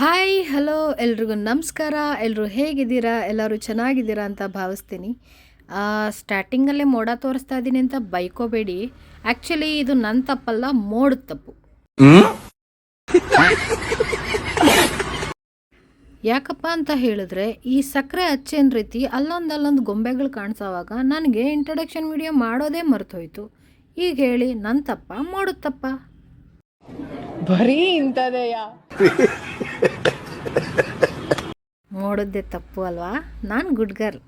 Hi hello ಎಲ್ರಿಗೂ ನಮಸ್ಕಾರ. ಎಲ್ಲರೂ ಹೇಗಿದ್ದೀರಾ? ಎಲ್ಲರೂ ಚೆನ್ನಾಗಿದ್ದೀರಾ ಅಂತ ಭಾವಿಸ್ತೀನಿ. ಸ್ಟಾರ್ಟಿಂಗಲ್ಲೇ ಮೋಡ ತೋರಿಸ್ತಾ ಇದ್ದೀನಿ ಅಂತ ಬೈಕೋಬೇಡಿ. ಆ್ಯಕ್ಚುಲಿ ಇದು ನನ್ನ ತಪ್ಪಲ್ಲ ಮೋಡ ತಪ್ಪು. ಯಾಕಪ್ಪ ಅಂತ ಹೇಳಿದ್ರೆ ಈ ಸಕ್ಕರೆ ಹಚ್ಚೇನ್ ರೀತಿ ಅಲ್ಲೊಂದು ಅಲ್ಲೊಂದು ಗೊಂಬೆಗಳು ಕಾಣಿಸೋವಾಗ ನನಗೆ ಇಂಟ್ರಡಕ್ಷನ್ ವಿಡಿಯೋ ಮಾಡೋದೇ ಮರ್ತೋಯ್ತು ಈಗ ಹೇಳಿ ನನ್ನ ತಪ್ಪ ಮೋಡದ ತಪ್ಪ? ಬರೀ ಇಂಥದೆಯ? ನೋಡೋದೇ ತಪ್ಪು ಅಲ್ವಾ? ನಾನು ಗುಡ್ ಗರ್ಲ್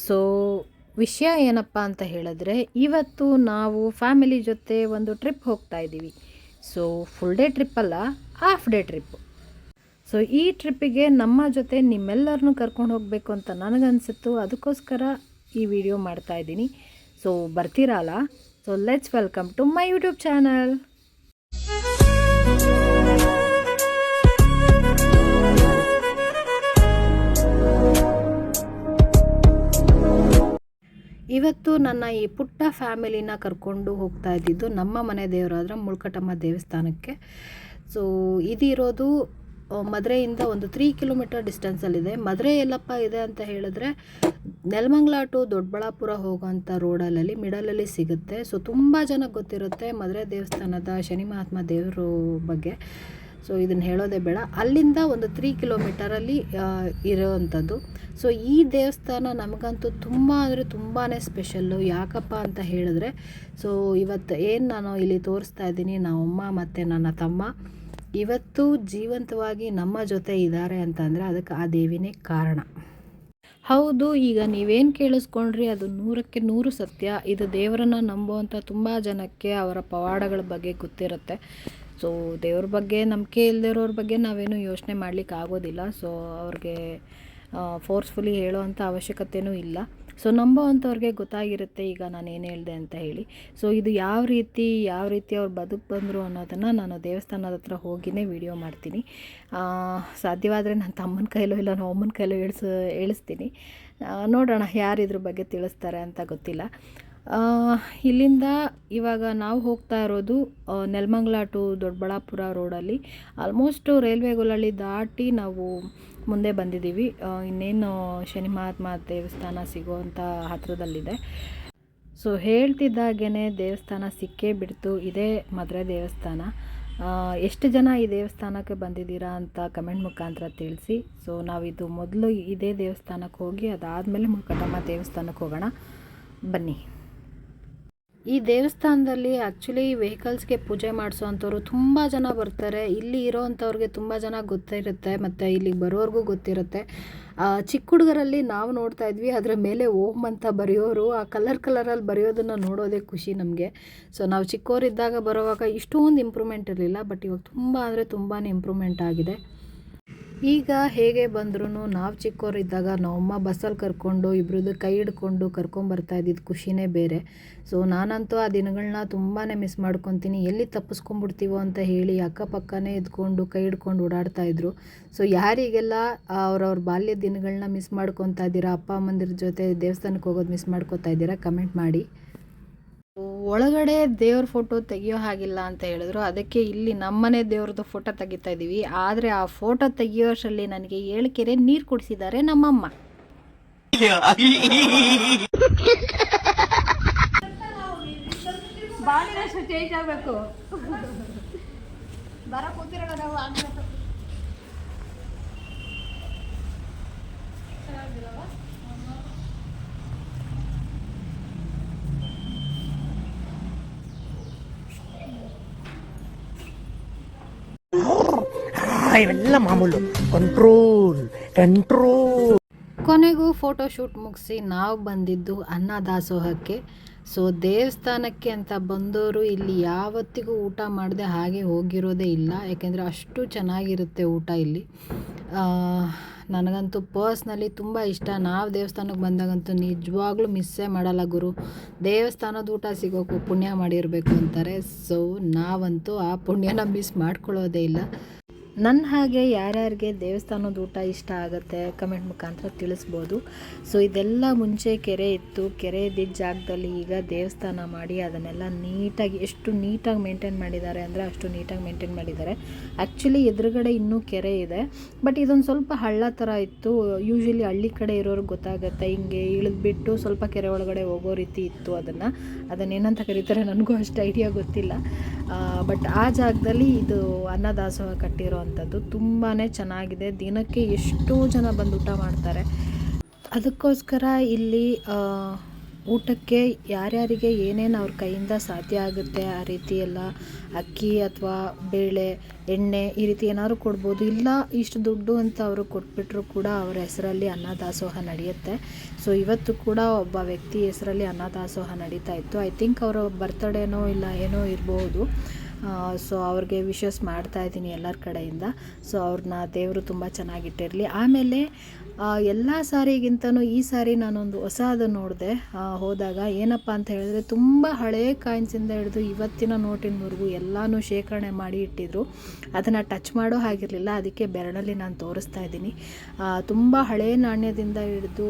ಸೊ ವಿಷಯ ಏನಪ್ಪ ಅಂತ ಹೇಳಿದ್ರೆ, ಇವತ್ತು ನಾವು ಫ್ಯಾಮಿಲಿ ಜೊತೆ ಒಂದು ಟ್ರಿಪ್ ಹೋಗ್ತಾ ಇದ್ದೀವಿ. ಸೊ ಫುಲ್ ಡೇ ಟ್ರಿಪ್ ಅಲ್ಲ ಹಾಫ್ ಡೇ ಟ್ರಿಪ್ ಸೊ ಈ ಟ್ರಿಪ್ಪಿಗೆ ನಮ್ಮ ಜೊತೆ ನಿಮ್ಮೆಲ್ಲರನ್ನೂ ಕರ್ಕೊಂಡು ಹೋಗಬೇಕು ಅಂತ ನನಗನ್ಸಿತ್ತು. ಅದಕ್ಕೋಸ್ಕರ ಈ ವಿಡಿಯೋ ಮಾಡ್ತಾ ಇದ್ದೀನಿ. ಸೊ ಬರ್ತೀರಲ್ಲ? So let's welcome to my YouTube channel ಇವತ್ತು ನನ್ನ ಈ ಪುಟ್ಟ ಫ್ಯಾಮಿಲಿನ ಕರ್ಕೊಂಡು ಹೋಗ್ತಾ ಇದ್ದಿದ್ದು ನಮ್ಮ ಮನೆ ದೇವರಾದ್ರೆ ಮುಳ್ಕಟಮ್ಮ ದೇವಸ್ಥಾನಕ್ಕೆ. ಸೊ ಇದಿರೋದು ಆ, ಮಧುರೆಯಿಂದ ಒಂದು ತ್ರೀ ಕಿಲೋಮೀಟರ್ ಡಿಸ್ಟೆನ್ಸಲ್ಲಿದೆ ಮದುರೆ ಎಲ್ಲಪ್ಪ ಇದೆ ಅಂತ ಹೇಳಿದ್ರೆ ನೆಲಮಂಗ್ಲ ಟು ದೊಡ್ಡಬಳ್ಳಾಪುರ ಹೋಗೋಂಥ ರೋಡಲ್ಲಿ ಮಿಡಲಲ್ಲಿ ಸಿಗುತ್ತೆ. ಸೊ ತುಂಬ ಜನ ಗೊತ್ತಿರುತ್ತೆ ಮದುರೆ ದೇವಸ್ಥಾನದ ಶನಿ ಮಹಾತ್ಮ ದೇವರು ಬಗ್ಗೆ. ಸೊ ಇದನ್ನು ಹೇಳೋದೇ ಬೇಡ. ಅಲ್ಲಿಂದ ಒಂದು ತ್ರೀ ಕಿಲೋಮೀಟರಲ್ಲಿ ಇರೋವಂಥದ್ದು ಸೊ ಈ ದೇವಸ್ಥಾನ ನಮಗಂತೂ ತುಂಬ ಅಂದರೆ ತುಂಬಾ ಸ್ಪೆಷಲ್ಲು ಯಾಕಪ್ಪ ಅಂತ ಹೇಳಿದ್ರೆ ಸೊ ಇವತ್ತು ಏನು ನಾನು ಇಲ್ಲಿ ತೋರಿಸ್ತಾ ಇದ್ದೀನಿ ನಮ್ಮಮ್ಮ ಮತ್ತು ನನ್ನ ತಮ್ಮ. ಇವತ್ತು ಜೀವಂತವಾಗಿ ನಮ್ಮ ಜೊತೆ ಇದ್ದಾರೆ ಅಂತಂದರೆ ಅದಕ್ಕೆ ಆ ದೇವಿನೇ ಕಾರಣ. ಹೌದು, ಈಗ ನೀವೇನು ಕೇಳಿಸ್ಕೊಂಡ್ರಿ, ಅದು ನೂರಕ್ಕೆ ನೂರು ಸತ್ಯ. ಇದು ದೇವರನ್ನು ನಂಬುವಂಥ ತುಂಬ ಜನಕ್ಕೆ ಅವರ ಪವಾಡಗಳ ಬಗ್ಗೆ ಗೊತ್ತಿರುತ್ತೆ. ಸೊ ದೇವ್ರ ಬಗ್ಗೆ, ನಂಬಿಕೆ ಇಲ್ಲದಿರೋರ ಬಗ್ಗೆ ನಾವೇನು ಯೋಚನೆ ಮಾಡಲಿಕ್ಕೆ ಆಗೋದಿಲ್ಲ ಸೊ ಅವ್ರಿಗೆ ಫೋರ್ಸ್ಫುಲಿ ಹೇಳುವಂಥ ಅವಶ್ಯಕತೆಯೂ ಇಲ್ಲ. ಸೊ ನಂಬೋವಂಥವ್ರಿಗೆ ಗೊತ್ತಾಗಿರುತ್ತೆ, ಈಗ ನಾನು ಏನು ಹೇಳಿದೆ ಅಂತ ಹೇಳಿ. ಸೊ ಇದು ಯಾವ ರೀತಿ ಯಾವ ರೀತಿ ಅವ್ರು ಬದುಕು ಬಂದರು ಅನ್ನೋದನ್ನು ನಾನು ದೇವಸ್ಥಾನದ ಹತ್ರ ಹೋಗಿನೇ ವಿಡಿಯೋ ಮಾಡ್ತೀನಿ. ಸಾಧ್ಯವಾದರೆ ನನ್ನ ತಮ್ಮನ ಕೈಲೋ ಇಲ್ಲ, ನಾನು ಅಮ್ಮನ ಕೈಲೋ ಇಳಿಸ್ ಇಳಿಸ್ತೀನಿ ನೋಡೋಣ ಯಾರು ಇದ್ರ ಬಗ್ಗೆ ತಿಳಿಸ್ತಾರೆ ಅಂತ ಗೊತ್ತಿಲ್ಲ. ಇಲ್ಲಿಂದ ಇವಾಗ ನಾವು ಹೋಗ್ತಾ ಇರೋದು ನೆಲಮಂಗ್ಲ ಟು ದೊಡ್ಡಬಳ್ಳಾಪುರ ರೋಡಲ್ಲಿ. ಆಲ್ಮೋಸ್ಟು ರೈಲ್ವೆಗಳಲ್ಲಿ ದಾಟಿ ನಾವು ಮುಂದೆ ಬಂದಿದ್ದೀವಿ. ಇನ್ನೇನು ಶನಿ ಮಹಾತ್ಮ ದೇವಸ್ಥಾನ ಸಿಗುವಂಥ ಹತ್ರದಲ್ಲಿದೆ. ಸೊ ಹೇಳ್ತಿದ್ದಾಗೇ ದೇವಸ್ಥಾನ ಸಿಕ್ಕೇ ಬಿಡ್ತು. ಇದೇ ಮದುವೆ ದೇವಸ್ಥಾನ. ಎಷ್ಟು ಜನ ಈ ದೇವಸ್ಥಾನಕ್ಕೆ ಬಂದಿದ್ದೀರಾ ಅಂತ ಕಮೆಂಟ್ ಮುಖಾಂತರ ತಿಳಿಸಿ. ಸೊ, ನಾವಿದು ಮೊದಲು ಇದೇ ದೇವಸ್ಥಾನಕ್ಕೆ ಹೋಗಿ ಅದಾದಮೇಲೆ ಮುಕಟಮ್ಮ ದೇವಸ್ಥಾನಕ್ಕೆ ಹೋಗೋಣ. ಬನ್ನಿ. ಈ ದೇವಸ್ಥಾನದಲ್ಲಿ ಆ್ಯಕ್ಚುಲಿ ವೆಹಿಕಲ್ಸ್ಗೆ ಪೂಜೆ ಮಾಡಿಸೋವಂಥವ್ರು ತುಂಬ ಜನ ಬರ್ತಾರೆ. ಇಲ್ಲಿ ಇರೋವಂಥವ್ರಿಗೆ ತುಂಬ ಜನ ಗೊತ್ತಿರುತ್ತೆ ಮತ್ತು ಇಲ್ಲಿಗೆ ಬರೋರ್ಗೂ ಗೊತ್ತಿರುತ್ತೆ. ಚಿಕ್ಕ ಹುಡುಗರಲ್ಲಿ ನಾವು ನೋಡ್ತಾ ಇದ್ವಿ, ಅದರ ಮೇಲೆ ಓಮ್ ಅಂತ ಬರೆಯೋರು, ಆ ಕಲರ್ ಕಲರಲ್ಲಿ ಬರೆಯೋದನ್ನು ನೋಡೋದೇ ಖುಷಿ ನಮಗೆ. ಸೊ ನಾವು ಚಿಕ್ಕವರಿದ್ದಾಗ ಬರೋವಾಗ ಇಷ್ಟೊಂದು ಇಂಪ್ರೂವ್ಮೆಂಟ್ ಇರಲಿಲ್ಲ ಬಟ್ ಇವಾಗ ತುಂಬ ಅಂದರೆ ತುಂಬಾ ಇಂಪ್ರೂವ್ಮೆಂಟ್ ಆಗಿದೆ. ಈಗ ಹೇಗೆ ಬಂದ್ರೂ ನಾವು ಚಿಕ್ಕವರಿದ್ದಾಗ ನಮ್ಮಮ್ಮ ಬಸ್ಸಲ್ಲಿ ಕರ್ಕೊಂಡು ಇಬ್ರದ್ದು ಕೈ ಹಿಡ್ಕೊಂಡು ಕರ್ಕೊಂಬರ್ತಾ ಇದ್ದಿದ್ದು ಖುಷಿನೇ ಬೇರೆ. ಸೊ ನಾನಂತೂ ಆ ದಿನಗಳನ್ನ ತುಂಬಾ ಮಿಸ್ ಮಾಡ್ಕೊತೀನಿ. ಎಲ್ಲಿ ತಪ್ಪಿಸ್ಕೊಂಡ್ಬಿಡ್ತೀವೋ ಅಂತ ಹೇಳಿ ಅಕ್ಕಪಕ್ಕನೇ ಇದ್ಕೊಂಡು ಕೈ ಹಿಡ್ಕೊಂಡು ಓಡಾಡ್ತಾ ಇದ್ರು. ಸೊ ಯಾರಿಗೆಲ್ಲ ಅವ್ರವ್ರ ಬಾಲ್ಯ ದಿನಗಳನ್ನ ಮಿಸ್ ಮಾಡ್ಕೊತಾ ಇದ್ದೀರಾ, ಅಪ್ಪ ಅಮ್ಮಂದಿರ ಜೊತೆ ದೇವಸ್ಥಾನಕ್ಕೆ ಹೋಗೋದು ಮಿಸ್ ಮಾಡ್ಕೊತಾ ಇದ್ದೀರಾ ಕಮೆಂಟ್ ಮಾಡಿ. ಒಳಗಡೆ ದೇವ್ರ ಫೋಟೋ ತೆಗಿಯೋ ಹಾಗಿಲ್ಲ ಅಂತ ಹೇಳಿದ್ರು. ಅದಕ್ಕೆ ಇಲ್ಲಿ ನಮ್ಮನೆ ದೇವ್ರದ್ದು ಫೋಟೋ ತೆಗಿತಾ ಇದ್ದೀವಿ ಆದರೆ ಆ ಫೋಟೋ ತೆಗಿಯೋಷ್ಟರಲ್ಲಿ ನನಗೆ ಏಳು ಕೆರೆ ನೀರು ಕುಡಿಸಿದ್ದಾರೆ ನಮ್ಮಮ್ಮ. ಚೇಂಜ್ ಆಗಬೇಕು. ಬರ ಇವೆಲ್ಲ ಮಾಮೂಲು. ಕಂಟ್ರೋಲ್ ಕಂಟ್ರೋಲ್ ಕೊನೆಗೂ ಫೋಟೋ ಶೂಟ್ ಮುಗಿಸಿ ನಾವು ಬಂದಿದ್ದು ಅನ್ನದಾಸೋಹಕ್ಕೆ ಸೊ ದೇವಸ್ಥಾನಕ್ಕೆ ಅಂತ ಬಂದವರು ಇಲ್ಲಿ ಯಾವತ್ತಿಗೂ ಊಟ ಮಾಡದೆ ಹಾಗೆ ಹೋಗಿರೋದೇ ಇಲ್ಲ. ಯಾಕೆಂದರೆ ಅಷ್ಟು ಚೆನ್ನಾಗಿರುತ್ತೆ ಊಟ ಇಲ್ಲಿ. ನನಗಂತೂ ಪರ್ಸ್ನಲಿ ತುಂಬ ಇಷ್ಟ. ನಾವು ದೇವಸ್ಥಾನಕ್ಕೆ ಬಂದಾಗಂತೂ ನಿಜವಾಗ್ಲೂ ಮಿಸ್ಸೇ ಮಾಡಲ್ಲ ಗುರು. ದೇವಸ್ಥಾನದ ಊಟ ಸಿಗೋಕ್ಕೂ ಪುಣ್ಯ ಮಾಡಿರಬೇಕು ಅಂತಾರೆ. ಸೊ ನಾವಂತೂ ಆ ಪುಣ್ಯನ ಮಿಸ್ ಮಾಡ್ಕೊಳ್ಳೋದೇ ಇಲ್ಲ. ನನ್ನ ಹಾಗೆ ಯಾರ್ಯಾರಿಗೆ ದೇವಸ್ಥಾನದ ಊಟ ಇಷ್ಟ ಆಗುತ್ತೆ ಕಮೆಂಟ್ ಮುಖಾಂತರ ತಿಳಿಸ್ಬೋದು. ಸೊ ಇದೆಲ್ಲ ಮುಂಚೆ ಕೆರೆ ಇತ್ತು. ಕೆರೆ ಇದ್ದಿದ್ದ ಜಾಗದಲ್ಲಿ ಈಗ ದೇವಸ್ಥಾನ ಮಾಡಿ ಅದನ್ನೆಲ್ಲ ನೀಟಾಗಿ ಎಷ್ಟು ನೀಟಾಗಿ ಮೇಂಟೈನ್ ಮಾಡಿದ್ದಾರೆ ಅಂದರೆ ಅಷ್ಟು ನೀಟಾಗಿ ಮೇಂಟೈನ್ ಮಾಡಿದ್ದಾರೆ. ಆ್ಯಕ್ಚುಲಿ ಎದುರುಗಡೆ ಇನ್ನೂ ಕೆರೆ ಇದೆ. ಬಟ್ ಇದೊಂದು ಸ್ವಲ್ಪ ಹಳ್ಳ ಥರ ಇತ್ತು. ಯೂಶ್ವಲಿ ಹಳ್ಳಿ ಕಡೆ ಇರೋರಿಗೆ ಗೊತ್ತಾಗುತ್ತೆ. ಹಿಂಗೆ ಇಳಿದ್ಬಿಟ್ಟು ಸ್ವಲ್ಪ ಕೆರೆ ಒಳಗಡೆ ಹೋಗೋ ರೀತಿ ಇತ್ತು ಅದನ್ನು. ಅದನ್ನೇನಂತ ಕರೀತಾರೆ ನನಗೂ ಅಷ್ಟು ಐಡಿಯಾ ಗೊತ್ತಿಲ್ಲ. ಬಟ್ ಆ ಜಾಗದಲ್ಲಿ ಇದು ಅನ್ನದಾಸೋಹ ಕಟ್ಟಿರೋವಂಥದ್ದು ತುಂಬಾ ಚೆನ್ನಾಗಿದೆ. ದಿನಕ್ಕೆ ಎಷ್ಟೋ ಜನ ಬಂದು ಊಟ ಮಾಡ್ತಾರೆ. ಅದಕ್ಕೋಸ್ಕರ ಇಲ್ಲಿ ಊಟಕ್ಕೆ ಯಾರ್ಯಾರಿಗೆ ಏನೇನು ಅವ್ರ ಕೈಯಿಂದ ಸಾಧ್ಯ ಆಗುತ್ತೆ ಆ ರೀತಿ ಎಲ್ಲ ಅಕ್ಕಿ ಅಥವಾ ಬೇಳೆ, ಎಣ್ಣೆ ಈ ರೀತಿ ಏನಾದ್ರು ಕೊಡ್ಬೋದು. ಇಲ್ಲ ಇಷ್ಟು ದುಡ್ಡು ಅಂತ ಅವರು ಕೊಟ್ಬಿಟ್ರು ಕೂಡ ಅವರ ಹೆಸರಲ್ಲಿ ಅನ್ನದಾಸೋಹ ನಡೆಯುತ್ತೆ. ಸೊ, ಇವತ್ತು ಕೂಡ ಒಬ್ಬ ವ್ಯಕ್ತಿ ಹೆಸರಲ್ಲಿ ಅನ್ನದಾಸೋಹ ನಡೀತಾ ಇತ್ತು. ಐ ಥಿಂಕ್ ಅವರ ಬರ್ತ್ಡೇನೋ ಇಲ್ಲ ಏನೋ ಇರಬಹುದು ಸೊ ಅವ್ರಿಗೆ ವಿಶಸ್ ಮಾಡ್ತಾ ಇದ್ದೀನಿ ಎಲ್ಲರ ಕಡೆಯಿಂದ. ಸೊ ಅವ್ರನ್ನ ದೇವರು ತುಂಬ ಚೆನ್ನಾಗಿಟ್ಟಿರಲಿ. ಆಮೇಲೆ ಎಲ್ಲ ಸಾರಿಗಿಂತನೂ ಈ ಸಾರಿ ನಾನೊಂದು ಹೊಸದು ನೋಡಿದೆ. ಹೋದಾಗ ಏನಪ್ಪ ಅಂತ ಹೇಳಿದ್ರೆ ತುಂಬ ಹಳೆಯ ಕಾಯಿನ್ಸಿಂದ ಹಿಡಿದು ಇವತ್ತಿನ ನೋಟಿನವರೆಗೂ ಎಲ್ಲನೂ ಶೇಖರಣೆ ಮಾಡಿ ಇಟ್ಟಿದ್ರು. ಅದನ್ನು ಟಚ್ ಮಾಡೋ ಹಾಗಿರಲಿಲ್ಲ. ಅದಕ್ಕೆ ಬೆರಳಲ್ಲಿ ನಾನು ತೋರಿಸ್ತಾ ಇದ್ದೀನಿ. ತುಂಬ ಹಳೆಯ ನಾಣ್ಯದಿಂದ ಹಿಡಿದು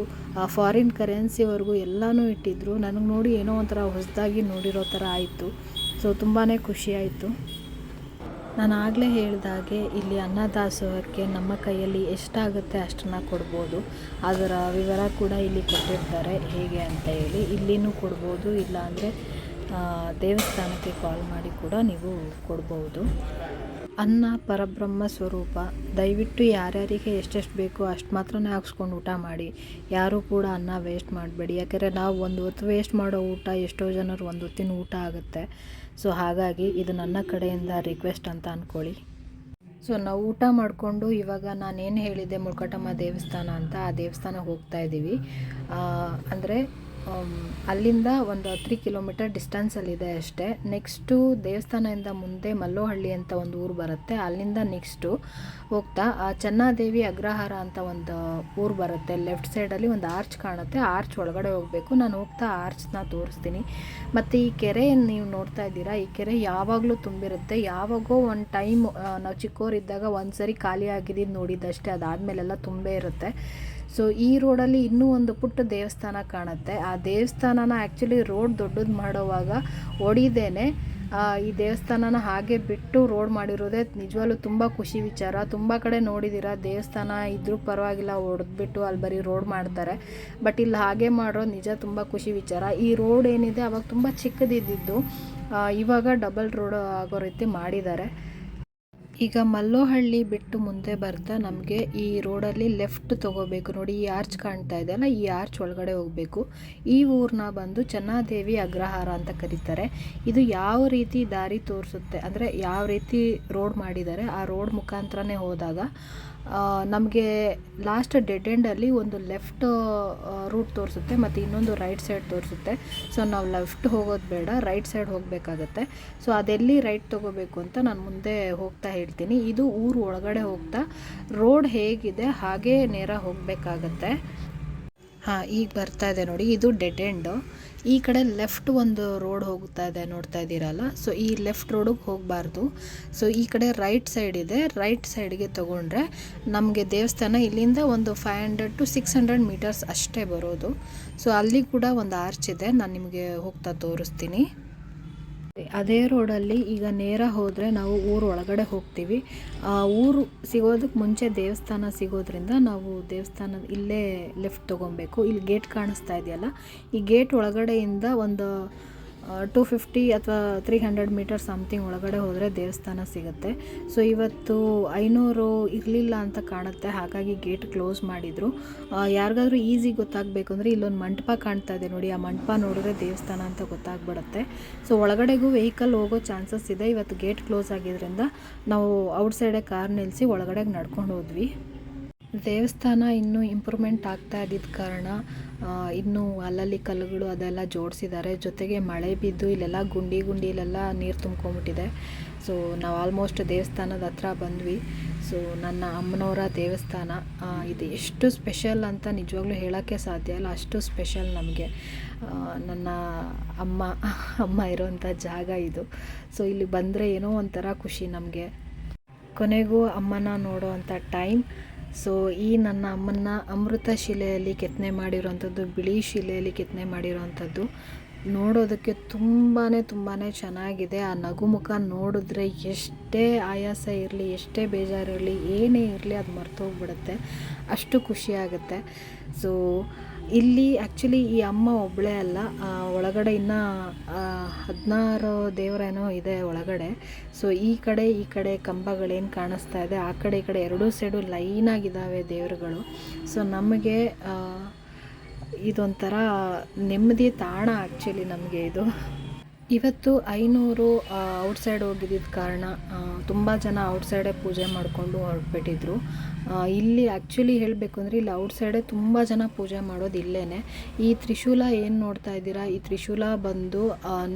ಫಾರಿನ್ ಕರೆನ್ಸಿವರೆಗೂ ಎಲ್ಲನೂ ಇಟ್ಟಿದ್ರು. ನನಗೆ ನೋಡಿ ಏನೋ ಒಂಥರ ಹೊಸದಾಗಿ ನೋಡಿರೋ ಥರ ಆಯಿತು. ಸೊ ತುಂಬಾ ಖುಷಿಯಾಯಿತು ನಾನು ಆಗಲೇ ಹೇಳಿದಾಗೆ ಇಲ್ಲಿ ಅನ್ನದಾಸೋಹಕ್ಕೆ ನಮ್ಮ ಕೈಯಲ್ಲಿ ಎಷ್ಟಾಗುತ್ತೆ ಅಷ್ಟನ್ನು ಕೊಡ್ಬೋದು. ಅದರ ವಿವರ ಕೂಡ ಇಲ್ಲಿ ಕೊಟ್ಟಿರ್ತಾರೆ. ಹೇಗೆ ಅಂತ ಹೇಳಿ ಇಲ್ಲಿನೂ ಕೊಡ್ಬೋದು. ಇಲ್ಲ ಅಂದರೆ ದೇವಸ್ಥಾನಕ್ಕೆ ಕಾಲ್ ಮಾಡಿ ಕೂಡ ನೀವು ಕೊಡ್ಬೋದು. ಅನ್ನ ಪರಬ್ರಹ್ಮ ಸ್ವರೂಪ. ದಯವಿಟ್ಟು ಯಾರ್ಯಾರಿಗೆ ಎಷ್ಟೆಷ್ಟು ಬೇಕೋ ಅಷ್ಟು ಮಾತ್ರನೇ ಹಾಕ್ಸ್ಕೊಂಡು ಊಟ ಮಾಡಿ. ಯಾರೂ ಕೂಡ ಅನ್ನ ವೇಸ್ಟ್ ಮಾಡಬೇಡಿ. ಯಾಕೆಂದರೆ ನಾವು ಒಂದು ಹೊತ್ತು ವೇಸ್ಟ್ ಮಾಡೋ ಊಟ ಎಷ್ಟೋ ಜನರು ಒಂದು ಹೊತ್ತಿನ ಊಟ ಆಗುತ್ತೆ. ಸೊ ಹಾಗಾಗಿ ಇದು ನನ್ನ ಕಡೆಯಿಂದ ರಿಕ್ವೆಸ್ಟ್ ಅಂತ ಅಂದ್ಕೊಳ್ಳಿ ಸೊ ನಾವು ಊಟ ಮಾಡಿಕೊಂಡು ಇವಾಗ ನಾನೇನು ಹೇಳಿದ್ದೆ ಮುಳ್ಕಟಮ್ಮ ದೇವಸ್ಥಾನ ಅಂತ, ಆ ದೇವಸ್ಥಾನಕ್ಕೆ ಹೋಗ್ತಾ ಇದ್ದೀವಿ ಅಂದರೆ ಅಲ್ಲಿಂದ ಒಂದು ತ್ರೀ ಕಿಲೋಮೀಟರ್ ಡಿಸ್ಟೆನ್ಸಲ್ಲಿದೆ ಅಷ್ಟೇ. ನೆಕ್ಸ್ಟು ದೇವಸ್ಥಾನದಿಂದ ಮುಂದೆ ಮಲ್ಲೋಹಳ್ಳಿ ಅಂತ ಒಂದು ಊರು ಬರುತ್ತೆ. ಅಲ್ಲಿಂದ ನೆಕ್ಸ್ಟು ಹೋಗ್ತಾ ಚೆನ್ನಾದೇವಿ ಅಗ್ರಹಾರ ಅಂತ ಒಂದು ಊರು ಬರುತ್ತೆ. ಲೆಫ್ಟ್ ಸೈಡಲ್ಲಿ ಒಂದು ಆರ್ಚ್ ಕಾಣುತ್ತೆ. ಆರ್ಚ್ ಒಳಗಡೆ ಹೋಗಬೇಕು. ನಾನು ಹೋಗ್ತಾ ಆರ್ಚ್ನ ತೋರಿಸ್ತೀನಿ. ಮತ್ತು ಈ ಕೆರೆ ನೀವು ನೋಡ್ತಾ ಇದ್ದೀರಾ, ಈ ಕೆರೆ ಯಾವಾಗಲೂ ತುಂಬಿರುತ್ತೆ. ಯಾವಾಗೋ ಒಂದು ಟೈಮ್ ನಾವು ಚಿಕ್ಕವರಿದ್ದಾಗ ಒಂದು ಸರಿ ಖಾಲಿ ಆಗಿದ್ದು ನೋಡಿದ್ದಷ್ಟೇ. ಅದಾದಮೇಲೆಲ್ಲ ತುಂಬೇ ಇರುತ್ತೆ. ಸೊ ಈ ರೋಡಲ್ಲಿ ಇನ್ನೂ ಒಂದು ಪುಟ್ಟ ದೇವಸ್ಥಾನ ಕಾಣುತ್ತೆ. ಆ ದೇವಸ್ಥಾನನ ಆ್ಯಕ್ಚುಲಿ ರೋಡ್ ದೊಡ್ಡದು ಮಾಡೋವಾಗ ಹೊಡಿದೇನೆ ಈ ದೇವಸ್ಥಾನನ ಹಾಗೆ ಬಿಟ್ಟು ರೋಡ್ ಮಾಡಿರೋದೇ ನಿಜವಾಗ್ಲೂ ತುಂಬ ಖುಷಿ ವಿಚಾರ. ತುಂಬ ಕಡೆ ನೋಡಿದ್ದೀರ ದೇವಸ್ಥಾನ ಇದ್ರೂ ಪರವಾಗಿಲ್ಲ ಹೊಡೆದ್ಬಿಟ್ಟು ಅಲ್ಲಿ ಬರೀ ರೋಡ್ ಮಾಡ್ತಾರೆ. ಬಟ್ ಇಲ್ಲಿ ಹಾಗೆ ಮಾಡೋದು ನಿಜ ತುಂಬ ಖುಷಿ ವಿಚಾರ. ಈ ರೋಡ್ ಏನಿದೆ, ಅವಾಗ ತುಂಬ ಚಿಕ್ಕದಿದ್ದಿದ್ದು ಇವಾಗ ಡಬಲ್ ರೋಡ್ ಆಗೋ ರೀತಿ ಮಾಡಿದ್ದಾರೆ. ಈಗ ಮಲ್ಲೋಹಳ್ಳಿ ಬಿಟ್ಟು ಮುಂದೆ ಬರ್ತಾ ನಮಗೆ ಈ ರೋಡಲ್ಲಿ ಲೆಫ್ಟ್ ತಗೋಬೇಕು. ನೋಡಿ, ಈ ಆರ್ಚ್ ಕಾಣ್ತಾ ಇದೆಯಲ್ಲ ಈ ಆರ್ಚ್ ಒಳಗಡೆ ಹೋಗಬೇಕು. ಈ ಊರನ್ನ ಬಂದು ಚೆನ್ನಾದೇವಿ ಅಗ್ರಹಾರ ಅಂತ ಕರೀತಾರೆ. ಇದು ಯಾವ ರೀತಿ ದಾರಿ ತೋರಿಸುತ್ತೆ? ಅಂದರೆ ಯಾವ ರೀತಿ ರೋಡ್ ಮಾಡಿದ್ದಾರೆ? ಆ ರೋಡ್ ಮುಖಾಂತರನೇ ಹೋದಾಗ ನಮಗೆ ಲಾಸ್ಟ್ ಡೆಡ್ ಎಂಡಲ್ಲಿ ಒಂದು ಲೆಫ್ಟ್ ರೂಟ್ ತೋರಿಸುತ್ತೆ, ಮತ್ತು ಇನ್ನೊಂದು ರೈಟ್ ಸೈಡ್ ತೋರಿಸುತ್ತೆ. ಸೊ ನಾವು ಲೆಫ್ಟ್ ಹೋಗೋದು ಬೇಡ ರೈಟ್ ಸೈಡ್ ಹೋಗಬೇಕಾಗತ್ತೆ. ಸೊ ಅದೆಲ್ಲಿ ರೈಟ್ ತೊಗೋಬೇಕು ಅಂತ ನಾನು ಮುಂದೆ ಹೋಗ್ತಾ ಹೇಳ್ತೀನಿ. ಇದು ಊರು ಒಳಗಡೆ ಹೋಗ್ತಾ ರೋಡ್ ಹೇಗಿದೆ, ಹಾಗೇ ನೇರ ಹೋಗಬೇಕಾಗತ್ತೆ. ಹಾಂ, ಈಗ ಬರ್ತಾ ಇದೆ ನೋಡಿ, ಇದು ಡೆಡ್ ಎಂಡು ಈ ಕಡೆ ಲೆಫ್ಟ್ ಒಂದು ರೋಡ್ ಹೋಗ್ತಾ ಇದೆ, ನೋಡ್ತಾ ಇದ್ದೀರಲ್ಲ? ಸೊ ಈ ಲೆಫ್ಟ್ ರೋಡಿಗೆ ಹೋಗಬಾರ್ದು. ಸೊ ಈ ಕಡೆ ರೈಟ್ ಸೈಡ್ ಇದೆ. ರೈಟ್ ಸೈಡ್ಗೆ ತೊಗೊಂಡ್ರೆ ನಮಗೆ ದೇವಸ್ಥಾನ ಇಲ್ಲಿಂದ ಒಂದು five hundred to six hundred metres ಅಷ್ಟೇ ಬರೋದು. ಸೊ ಅಲ್ಲಿ ಕೂಡ ಒಂದು ಆರ್ಚ್ ಇದೆ. ನಾನು ನಿಮಗೆ ಹೋಗ್ತಾ ತೋರಿಸ್ತೀನಿ. ಅದೇ ರೋಡಲ್ಲಿ ಈಗ ನೇರ ಹೋದರೆ ನಾವು ಊರು ಒಳಗಡೆ ಹೋಗ್ತೀವಿ. ಆ, ಊರು ಸಿಗೋದಕ್ಕೆ ಮುಂಚೆ ದೇವಸ್ಥಾನ ಸಿಗೋದ್ರಿಂದ ನಾವು ದೇವಸ್ಥಾನ ಇಲ್ಲೇ ಲೆಫ್ಟ್ ತೊಗೊಬೇಕು. ಇಲ್ಲಿ ಗೇಟ್ ಕಾಣಿಸ್ತಾ ಇದೆಯಲ್ಲ? ಈ ಗೇಟ್ ಒಳಗಡೆಯಿಂದ ಒಂದು ಟೂ ಫಿಫ್ಟಿ ಅಥವಾ ತ್ರೀ ಹಂಡ್ರೆಡ್ ಮೀಟರ್ ಸಮಥಿಂಗ್ ಒಳಗಡೆ ಹೋದರೆ ದೇವಸ್ಥಾನ ಸಿಗುತ್ತೆ. ಸೊ ಇವತ್ತು ಐನೂರು ಇರಲಿಲ್ಲ ಅಂತ ಕಾಣುತ್ತೆ, ಹಾಗಾಗಿ ಗೇಟ್ ಕ್ಲೋಸ್ ಮಾಡಿದರು. ಯಾರಿಗಾದ್ರೂ ಈಸಿ ಗೊತ್ತಾಗಬೇಕು ಅಂದರೆ ಇಲ್ಲೊಂದು ಮಂಟಪ ಕಾಣ್ತಾ ಇದೆ ನೋಡಿ, ಆ ಮಂಟಪ ನೋಡಿದ್ರೆ ದೇವಸ್ಥಾನ ಅಂತ ಗೊತ್ತಾಗ್ಬಿಡುತ್ತೆ. ಸೊ ಒಳಗಡೆಗೂ ವೆಹಿಕಲ್ ಹೋಗೋ ಚಾನ್ಸಸ್ ಇದೆ. ಇವತ್ತು ಗೇಟ್ ಕ್ಲೋಸ್ ಆಗಿದ್ದರಿಂದ ನಾವು ಔಟ್ಸೈಡೇ ಕಾರ್ ನಿಲ್ಲಿಸಿ ಒಳಗಡೆಗೆ ನಡ್ಕೊಂಡು ಹೋದ್ವಿ. ದೇವಸ್ಥಾನ ಇನ್ನೂ ಇಂಪ್ರೂವ್ಮೆಂಟ್ ಆಗ್ತಾ ಇದ್ದಿದ್ದ ಕಾರಣ ಇನ್ನೂ ಅಲ್ಲಲ್ಲಿ ಕಲ್ಲುಗಳು ಅದೆಲ್ಲ ಜೋಡಿಸಿದ್ದಾರೆ. ಜೊತೆಗೆ ಮಳೆ ಬಿದ್ದು ಇಲ್ಲೆಲ್ಲ ಗುಂಡಿ ಗುಂಡಿಲೆಲ್ಲ ನೀರು ತುಂಬ್ಕೊಂಬಿಟ್ಟಿದೆ ಸೊ ನಾವು ಆಲ್ಮೋಸ್ಟ್ ದೇವಸ್ಥಾನದ ಹತ್ರ ಬಂದ್ವಿ. ಸೊ ನನ್ನ ಅಮ್ಮನವರ ದೇವಸ್ಥಾನ ಇದು ಎಷ್ಟು ಸ್ಪೆಷಲ್ ಅಂತ ನಿಜವಾಗ್ಲೂ ಹೇಳೋಕ್ಕೆ ಸಾಧ್ಯ ಇಲ್ಲ. ಅಷ್ಟು ಸ್ಪೆಷಲ್ ನಮಗೆ. ನನ್ನ ಅಮ್ಮ ಅಮ್ಮ ಇರೋವಂಥ ಜಾಗ ಇದು. ಸೊ ಇಲ್ಲಿ ಬಂದರೆ ಏನೋ ಒಂಥರ ಖುಷಿ ನಮಗೆ. ಕೊನೆಗೂ ಅಮ್ಮನ ನೋಡುವಂಥ ಟೈಮ್ ಸೊ ಈ ನನ್ನ ಅಮ್ಮನ ಅಮೃತ ಶಿಲೆಯಲ್ಲಿ ಕೆತ್ತನೆ ಮಾಡಿರುವಂಥದ್ದು, ಬಿಳಿ ಶಿಲೆಯಲ್ಲಿ ಕೆತ್ತನೆ ಮಾಡಿರುವಂಥದ್ದು, ನೋಡೋದಕ್ಕೆ ತುಂಬಾ ತುಂಬಾ ಚೆನ್ನಾಗಿದೆ. ಆ ನಗುಮುಖ ನೋಡಿದ್ರೆ ಎಷ್ಟೇ ಆಯಾಸ ಇರಲಿ, ಎಷ್ಟೇ ಬೇಜಾರಿರಲಿ, ಏನೇ ಇರಲಿ ಅದು ಮರ್ತೋಗ್ಬಿಡುತ್ತೆ ಅಷ್ಟು ಖುಷಿಯಾಗುತ್ತೆ ಸೊ ಇಲ್ಲಿ ಆ್ಯಕ್ಚುಲಿ ಈ ಅಮ್ಮ ಒಬ್ಬಳೇ ಅಲ್ಲ ಒಳಗಡೆ ಇನ್ನು ಹದಿನಾರು ದೇವರೇನೋ ಇದೆ ಒಳಗಡೆ. ಸೊ ಈ ಕಡೆ ಈ ಕಡೆ ಕಂಬಗಳೇನು ಕಾಣಿಸ್ತಾ ಇದೆ, ಆ ಕಡೆ, ಈ ಕಡೆ ಎರಡೂ ಸೈಡು ಲೈನಾಗಿದ್ದಾವೆ ದೇವರುಗಳು. ಸೊ ನಮಗೆ ಇದೊಂಥರ ನೆಮ್ಮದಿ ತಾಣ ಆ್ಯಕ್ಚುಲಿ ನಮಗೆ ಇದು. ಇವತ್ತು ಐನೂರು ಔಟ್ಸೈಡ್ ಹೋಗಿದ್ದಿದ್ದ ಕಾರಣ ತುಂಬ ಜನ ಔಟ್ಸೈಡೇ ಪೂಜೆ ಮಾಡಿಕೊಂಡು ಹೊರಟ್ಬಿಟ್ಟಿದ್ರು. ಇಲ್ಲಿ ಆ್ಯಕ್ಚುಲಿ ಹೇಳಬೇಕು ಅಂದರೆ ಇಲ್ಲಿ ಔಟ್ಸೈಡೇ ತುಂಬ ಜನ ಪೂಜೆ ಮಾಡೋದು ಇಲ್ಲೇ ಈ ತ್ರಿಶೂಲ ಏನು ನೋಡ್ತಾ ಇದ್ದೀರಾ? ಈ ತ್ರಿಶೂಲ ಬಂದು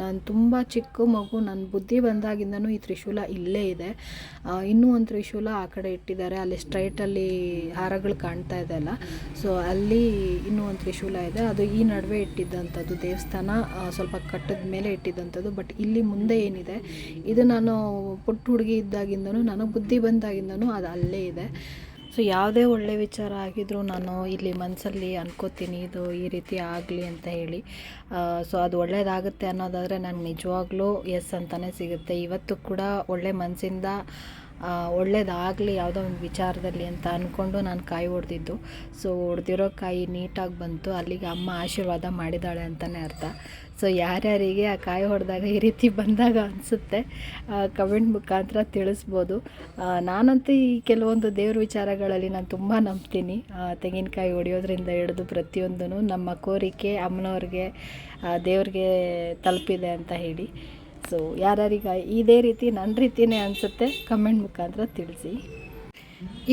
ನಾನು ತುಂಬ ಚಿಕ್ಕ ಮಗು ನನ್ನ ಬುದ್ಧಿ ಬಂದಾಗಿಂದನೂ ಈ ತ್ರಿಶೂಲ ಇಲ್ಲೇ ಇದೆ. ಇನ್ನೂ ಒಂದು ತ್ರಿಶೂಲ ಆ ಕಡೆ ಇಟ್ಟಿದ್ದಾರೆ. ಅಲ್ಲಿ ಸ್ಟ್ರೈಟಲ್ಲಿ ಹಾರಗಳು ಕಾಣ್ತಾ ಇದೆ ಅಲ್ಲ. ಸೊ ಅಲ್ಲಿ ಇನ್ನೂ ಒಂದು ತ್ರಿಶೂಲ ಇದೆ. ಅದು ಈ ನಡುವೆ ಇಟ್ಟಿದ್ದಂಥದ್ದು ದೇವಸ್ಥಾನ ಸ್ವಲ್ಪ ಕಟ್ಟದ ಮೇಲೆ ಇಟ್ಟಿದ್ದಂಥದ್ದು ಬಟ್ ಇಲ್ಲಿ ಮುಂದೆ ಏನಿದೆ, ಇದು ನಾನು ಪುಟ್ಟ ಹುಡುಗಿ ಇದ್ದಾಗಿಂದನೂ ನನಗೆ ಬುದ್ಧಿ ಬಂದಾಗಿಂದನೂ ಅದು ಅಲ್ಲೇ ಇದೆ. ಸೊ ಯಾವುದೇ ಒಳ್ಳೆ ವಿಚಾರ ಆಗಿದ್ರೂ ನಾನು ಇಲ್ಲಿ ಮನಸ್ಸಲ್ಲಿ ಅನ್ಕೋತೀನಿ, ಇದು ಈ ರೀತಿ ಆಗಲಿ ಅಂತ ಹೇಳಿ. ಸೊ ಅದು ಒಳ್ಳೆಯದಾಗುತ್ತೆ ಅನ್ನೋದಾದರೆ ನಾನು ನಿಜವಾಗ್ಲೂ ಎಸ್ ಅಂತಲೇ ಸಿಗುತ್ತೆ. ಇವತ್ತು ಕೂಡ ಒಳ್ಳೆ ಮನಸ್ಸಿಂದ ಒಳ್ಳೇದಾಗಲಿ ಯಾವುದೋ ಒಂದು ವಿಚಾರದಲ್ಲಿ ಅಂತ ಅಂದ್ಕೊಂಡು ನಾನು ಕಾಯಿ ಹೊಡೆದಿದ್ದು ಸೊ ಹೊಡೆದಿರೋ ಕಾಯಿ ನೀಟಾಗಿ ಬಂತು. ಅಲ್ಲಿಗೆ ಅಮ್ಮ ಆಶೀರ್ವಾದ ಮಾಡಿದ್ದಾಳೆ ಅಂತಲೇ ಅರ್ಥ. ಸೊ ಯಾರ್ಯಾರಿಗೆ ಆ ಕಾಯಿ ಹೊಡೆದಾಗ ಈ ರೀತಿ ಬಂದಾಗ ಅನಿಸುತ್ತೆ ಕಮೆಂಟ್ ಮುಖಾಂತರ ತಿಳಿಸ್ಬೋದು. ನಾನಂತೂ ಈ ಕೆಲವೊಂದು ದೇವ್ರ ವಿಚಾರಗಳಲ್ಲಿ ನಾನು ತುಂಬ ನಂಬ್ತೀನಿ. ತೆಂಗಿನಕಾಯಿ ಹೊಡೆಯೋದ್ರಿಂದ ಹಿಡಿದು ಪ್ರತಿಯೊಂದೂ ನಮ್ಮ ಕೋರಿಕೆ ಅಮ್ಮನವ್ರಿಗೆ ದೇವ್ರಿಗೆ ತಲುಪಿದೆ ಅಂತ ಹೇಳಿ. ಸೊ ಯಾರ್ಯಾರಿಗೆ ಇದೇ ರೀತಿ ನನ್ನ ರೀತಿಯೇ ಅನಿಸುತ್ತೆ ಕಮೆಂಟ್ ಮುಖಾಂತರ ತಿಳಿಸಿ.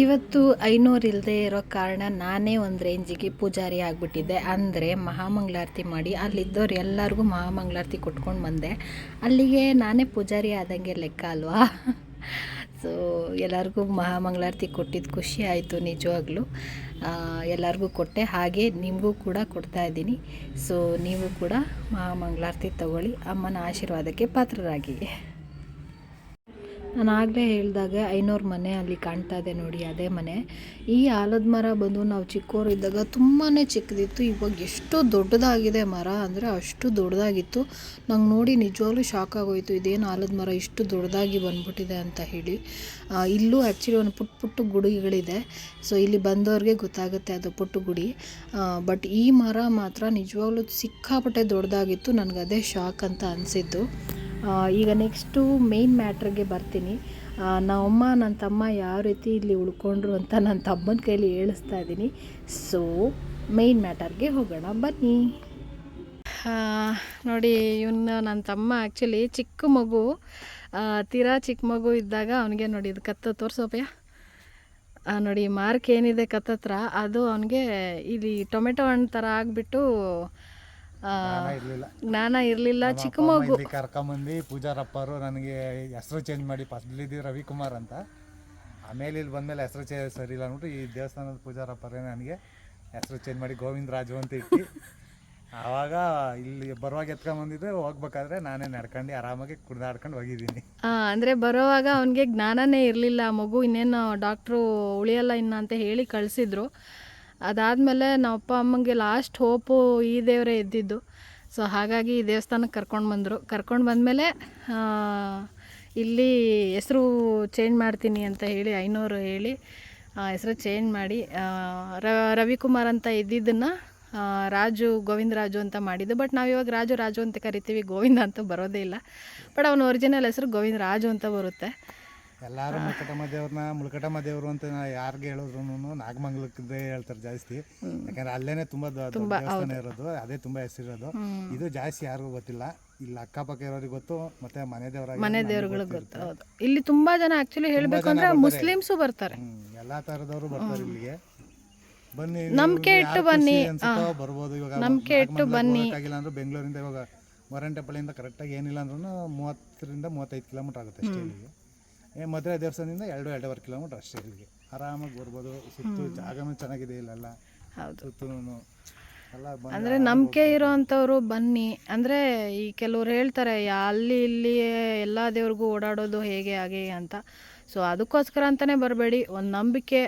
ಇವತ್ತು ಐನೂರು ಇಲ್ಲದೆ ಇರೋ ಕಾರಣ ನಾನೇ ಒಂದು ರೇಂಜಿಗೆ ಪೂಜಾರಿ ಆಗಿಬಿಟ್ಟಿದ್ದೆ. ಅಂದರೆ ಮಹಾಮಂಗಳಾರತಿ ಮಾಡಿ ಅಲ್ಲಿದ್ದವ್ರು ಎಲ್ಲರಿಗೂ ಮಹಾಮಂಗಳಾರತಿ ಕೊಟ್ಕೊಂಡು ಬಂದೆ. ಅಲ್ಲಿಗೆ ನಾನೇ ಪೂಜಾರಿ ಆದಂಗೆ ಲೆಕ್ಕ ಅಲ್ವಾ? ಸೊ ಎಲ್ಲರಿಗೂ ಮಹಾಮಂಗಳಾರತಿ ಕೊಟ್ಟಿದ್ದು ಖುಷಿ ಆಯಿತು ನಿಜವಾಗ್ಲೂ. ಎಲ್ಲರಿಗೂ ಕೊಟ್ಟೆ. ಹಾಗೆ ನಿಮಗೂ ಕೂಡ ಕೊಡ್ತಾ ಇದ್ದೀನಿ. ಸೊ, ನೀವು ಕೂಡ ಮಹಾಮಂಗಳಾರತಿ ತಗೊಳ್ಳಿ. ಅಮ್ಮನ ಆಶೀರ್ವಾದಕ್ಕೆ ಪಾತ್ರರಾಗಿ. ನಾನು ಆಗಲೇ ಹೇಳಿದಾಗ ಐನೂರು ಮನೆ ಅಲ್ಲಿ ಕಾಣ್ತಾ ಇದೆ ನೋಡಿ, ಅದೇ ಮನೆ. ಈ ಆಲದ ಮರ ಬಂದು ನಾವು ಚಿಕ್ಕವರು ಇದ್ದಾಗ ತುಂಬಾ ಚಿಕ್ಕದಿತ್ತು. ಇವಾಗ ಎಷ್ಟು ದೊಡ್ಡದಾಗಿದೆ ಮರ, ಅಂದರೆ ಅಷ್ಟು ದೊಡ್ಡದಾಗಿತ್ತು. ನಂಗೆ ನೋಡಿ ನಿಜವಾಗ್ಲೂ ಶಾಕ್ ಆಗೋಯಿತು, ಇದೇನು ಆಲದ ಮರ ಇಷ್ಟು ದೊಡ್ಡದಾಗಿ ಬಂದ್ಬಿಟ್ಟಿದೆ ಅಂತ ಹೇಳಿ. ಇಲ್ಲೂ ಆ್ಯಕ್ಚುಲಿ ಒಂದು ಪುಟ್ಟ ಪುಟ್ಟ ಗುಡಿಗಳಿದೆ. ಸೊ ಇಲ್ಲಿ ಬಂದವ್ರಿಗೆ ಗೊತ್ತಾಗುತ್ತೆ ಅದು ಪುಟ್ಟ ಗುಡಿ. ಬಟ್ ಈ ಮರ ಮಾತ್ರ ನಿಜವಾಗ್ಲೂ ಸಿಕ್ಕಾಪಟ್ಟೆ ದೊಡ್ಡದಾಗಿತ್ತು. ನನಗೆ ಅದೇ ಶಾಕ್ ಅಂತ ಅನಿಸಿದ್ದು. ಈಗ ನೆಕ್ಸ್ಟು ಮೇನ್ ಮ್ಯಾಟ್ರಿಗೆ ಬರ್ತೀನಿ. ನಮ್ಮಮ್ಮ ನನ್ನ ತಮ್ಮ ಯಾವ ರೀತಿ ಇಲ್ಲಿ ಉಳ್ಕೊಂಡ್ರು ಅಂತ ನನ್ನ ತಮ್ಮನ ಕೈಲಿ ಹೇಳಿಸ್ತಾ ಇದ್ದೀನಿ ಸೊ ಮೇನ್ ಮ್ಯಾಟರ್ಗೆ ಹೋಗೋಣ, ಬನ್ನಿ. ನೋಡಿ, ಇವನು ನನ್ನ ತಮ್ಮ ಆ್ಯಕ್ಚುಲಿ ಚಿಕ್ಕ ಮಗು. ತೀರಾ ಚಿಕ್ಕ ಮಗು ಇದ್ದಾಗ ಅವನಿಗೆ ನೋಡಿ, ಇದು ಕತ್ತ ತೋರಿಸೋಪಯ್ಯ ನೋಡಿ ಮಾರ್ಕ್ ಏನಿದೆ ಕತ್ತತ್ರ, ಅದು ಅವನಿಗೆ ಇಲ್ಲಿ ಟೊಮೆಟೊ ಹಣ್ಣು ಥರ ಆಗಿಬಿಟ್ಟು ಜ್ಞಾನ ಇರಲಿಲ್ಲ. ಚಿಕ್ಕ ಮಗು. ಕರ್ಕೊಂಬಂದು ಪೂಜಾರಪ್ಪರು ನನಗೆ ಹೆಸರು ಚೇಂಜ್ ಮಾಡಿ ಫಸ್ಟ್ಲಿದ್ದು ರವಿಕುಮಾರ್ ಅಂತ. ಆಮೇಲೆ ಇಲ್ಲಿ ಬಂದಮೇಲೆ ಹೆಸರು ಚೇ ಸರಿ ಇಲ್ಲ ಅಂದ್ಬಿಟ್ಟು ಈ ದೇವಸ್ಥಾನದ ಪೂಜಾರಪ್ಪರೇ ನನಗೆ ಹೆಸರು ಚೇಂಜ್ ಮಾಡಿ ಗೋವಿಂದ ರಾಜು ಅಂತ ಇಟ್ಟು. ಆವಾಗ ಇಲ್ಲಿ ಬರುವಾಗ ಎತ್ಕೊಂಬಂದಿದ್ರೆ ಹೋಗ್ಬೇಕಾದ್ರೆ ನಾನೇ ನಡ್ಕೊಂಡು ಆರಾಮಾಗಿ ಕುಡ್ದಾಡ್ಕೊಂಡು ಹೋಗಿದ್ದೀನಿ. ಅಂದರೆ ಬರೋವಾಗ ಅವನಿಗೆ ಜ್ಞಾನನೇ ಇರಲಿಲ್ಲ ಮಗು ಇನ್ನೇನು ಡಾಕ್ಟ್ರು ಉಳಿಯಲ್ಲ ಇನ್ನು ಅಂತ ಹೇಳಿ ಕಳಿಸಿದ್ರು. ಅದಾದಮೇಲೆ ನಮ್ಮ ಅಪ್ಪ ಅಮ್ಮಂಗೆ ಲಾಸ್ಟ್ ಹೋಪು ಈ ದೇವರೇ ಇದ್ದಿದ್ದು. ಸೊ ಹಾಗಾಗಿ ಈ ದೇವಸ್ಥಾನಕ್ಕೆ ಕರ್ಕೊಂಡು ಬಂದರು. ಕರ್ಕೊಂಡು ಬಂದಮೇಲೆ ಇಲ್ಲಿ ಹೆಸರು ಚೇಂಜ್ ಮಾಡ್ತೀನಿ ಅಂತ ಹೇಳಿ, ಐನೂರು ಹೇಳಿ ಹೆಸರು ಚೇಂಜ್ ಮಾಡಿ ರವಿಕುಮಾರ್ ಅಂತ ಇದ್ದಿದ್ದನ್ನು ರಾಜು, ಗೋವಿಂದ ರಾಜು ಅಂತ ಮಾಡಿದ್ದು. ಬಟ್ ನಾವು ಇವಾಗ ರಾಜು ರಾಜು ಅಂತ ಕರಿತೀವಿ, ಗೋವಿಂದ ಅಂತ ಬರೋದೇ ಇಲ್ಲ. ಬಟ್ ಅವನ ಒರಿಜಿನಲ್ ಹೆಸರು ಗೋವಿಂದ ರಾಜು ಅಂತ ಬರುತ್ತೆ. ಎಲ್ಲರೂ ಮುಲ್ಕಟಮ್ಮ ದೇವ್ರನ್ನ ಮುಲ್ಕಟಮ್ಮ ದೇವ್ರು ಅಂತ ಯಾರಿಗೆ ಹೇಳಿದ್ರು ನಾಗಮಂಗಲಕ್ಕದೇ ಹೇಳ್ತಾರೆ ಜಾಸ್ತಿ. ಯಾಕಂದ್ರೆ ಅಲ್ಲೇನೆ ತುಂಬಾ ದೊಡ್ಡ ದೇವಸ್ಥಾನ ಇರೋದು ಅದೇ ತುಂಬಾ ಹೆಸರಿರೋದು. ಇದು ಜಾಸ್ತಿ ಯಾರಿಗೂ ಗೊತ್ತಿಲ್ಲ. ಇಲ್ಲಿ ಅಕ್ಕಪಕ್ಕ ಇರೋರಿಗೆ ಗೊತ್ತು ಮತ್ತೆ ಮನೆ ದೇವರ ಮನೆ ದೇವರುಗಳು ಗೊತ್ತು ಹೌದು. ಇಲ್ಲಿ ತುಂಬಾ ಜನ ಆಕ್ಚುಲಿ ಹೇಳ್ಬೇಕು ಅಂದ್ರೆ ಮುಸ್ಲಿಮ್ಸು ಬರ್ತಾರೆ. ಎಲ್ಲಾ ತರದವರು ಬರ್ತಾರೆ ಇಲ್ಲಿಗೆ. ಬನ್ನಿ ನಂಬಿಕೆ ಇಟ್ಟು ಬನ್ನಿ. ಬರ್ಬೋದು ಇವಾಗ. ನಂಬಿಕೆ ಇಟ್ಟು ಬನ್ನಿ. ಆಗಿಲ್ಲ ಅಂದ್ರೆ ಬೆಂಗಳೂರಿಂದ ಇವಾಗ ಮೊರಂಟೆಪಳ್ಳಿಯಿಂದ ಕರೆಕ್ಟಾಗಿ ಏನಿಲ್ಲ ಅಂದ್ರೂ ಮೂವತ್ತರಿಂದ ಮೂವತ್ತೈದು ಕಿಲೋಮೀಟರ್ ಆಗುತ್ತೆ ಅಷ್ಟೇ ಇಲ್ಲಿಗೆ. ಏ ಮದುವೆ ದೇವಸ್ಥಾನದಿಂದ ಎರಡು ಎರಡೂವರೆ ಕಿಲೋಮೀಟರ್ ಅಷ್ಟೇ ಇಲ್ಲಿಗೆ. ಆರಾಮಾಗಿ ಬರ್ಬೋದು ಸುತ್ತು ಜಾಗನೂ ಚೆನ್ನಾಗಿದೆ ಇಲ್ಲೆಲ್ಲ. ಹೌದು. ಸುತ್ತೂ ಎಲ್ಲ ಬಂದು ಅಂದ್ರೆ ನಂಬಿಕೆ ಇರೋವಂಥವ್ರು ಬನ್ನಿ. ಅಂದ್ರೆ ಈ ಕೆಲವ್ರು ಹೇಳ್ತಾರೆ ಯಾ- ಅಲ್ಲಿ ಇಲ್ಲಿ ಎಲ್ಲ ದೇವ್ರಿಗೂ ಓಡಾಡೋದು ಹೇಗೆ ಹಾಗೆ ಅಂತ. ಸೊ ಅದಕ್ಕೋಸ್ಕರ ಅಂತಲೇ ಬರಬೇಡಿ. ಒಂದು ನಂಬಿಕೆ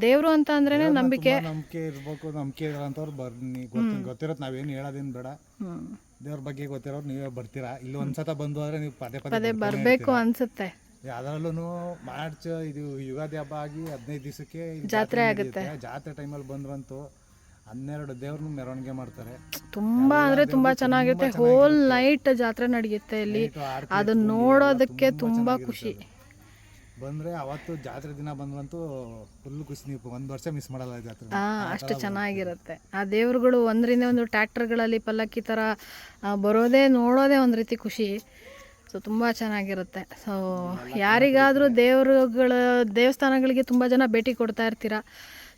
ದೇವರು ಅಂತ ಅಂದ್ರೇ ನಂಬಿಕೆ. ನಂಬಿಕೆ ಇರ್ಬೇಕು ನಂಬಿಕೆ ಇರೋಂಥವ್ರು ಬನ್ನಿ. ಗೊತ್ತ ಗೊತ್ತಿರೋದು ನಾವೇನು ಹೇಳೋದೇನು ಬೇಡ. ಹ್ಞೂ ದೇವ್ರ ಬಗ್ಗೆ ಗೊತ್ತಿರೋರು ನೀವೇ ಬರ್ತೀರಾ? ಇಲ್ಲಿ ಒಂದ್ಸತ ಬಂದು ಹೋದ್ರೆ ನೀವು ಪದೇ ಪದೇ ಬರಬೇಕು ಅನ್ಸುತ್ತೆ. ಅದರಲ್ಲೂ ಮಾರ್ಚ್ ಇದು ಯುಗಾದಿ ಹಬ್ಬ ಆಗಿ ಹದಿನೈದು ದಿವಸಕ್ಕೆ ಜಾತ್ರೆ ಆಗುತ್ತೆ. ಜಾತ್ರೆ ಟೈಮಲ್ಲಿ ಬಂದ್ರಂತೂ ಹನ್ನೆರಡು ದೇವ್ರನ್ನ ಮೆರವಣಿಗೆ ಮಾಡ್ತಾರೆ. ತುಂಬಾ ಅಂದ್ರೆ ತುಂಬಾ ಚೆನ್ನಾಗಿರುತ್ತೆ. ಹೋಲ್ ನೈಟ್ ಜಾತ್ರೆ ನಡೆಯುತ್ತೆ ಇಲ್ಲಿ. ಅದನ್ನ ನೋಡೋದಕ್ಕೆ ತುಂಬಾ ಖುಷಿ. ಬಂದ್ರೆ ಅವತ್ತು ಜಾತ್ರೆ ದಿನ ಬಂದ್ರಂತೂ ಫುಲ್ ಖುಷಿ. ನೀವು ಒಂದ್ ವರ್ಷ ಮಿಸ್ ಮಾಡಲ್ಲ ಜಾತ್ರೆ. ಆ, ಅಷ್ಟು ಚೆನ್ನಾಗಿರುತ್ತೆ. ಆ ದೇವ್ರುಗಳು ಒಂದರಿಂದ ಒಂದು ಟ್ರ್ಯಾಕ್ಟರ್ಗಳಲ್ಲಿ ಪಲ್ಲಕ್ಕಿ ಥರ ಆ, ಬರೋದೇ ನೋಡೋದೇ ಒಂದು ರೀತಿ ಖುಷಿ. ಸೊ ತುಂಬ ಚೆನ್ನಾಗಿರುತ್ತೆ. ಸೊ ಯಾರಿಗಾದರೂ ದೇವರುಗಳ ದೇವಸ್ಥಾನಗಳಿಗೆ ತುಂಬ ಜನ ಭೇಟಿ ಕೊಡ್ತಾ ಇರ್ತೀರ?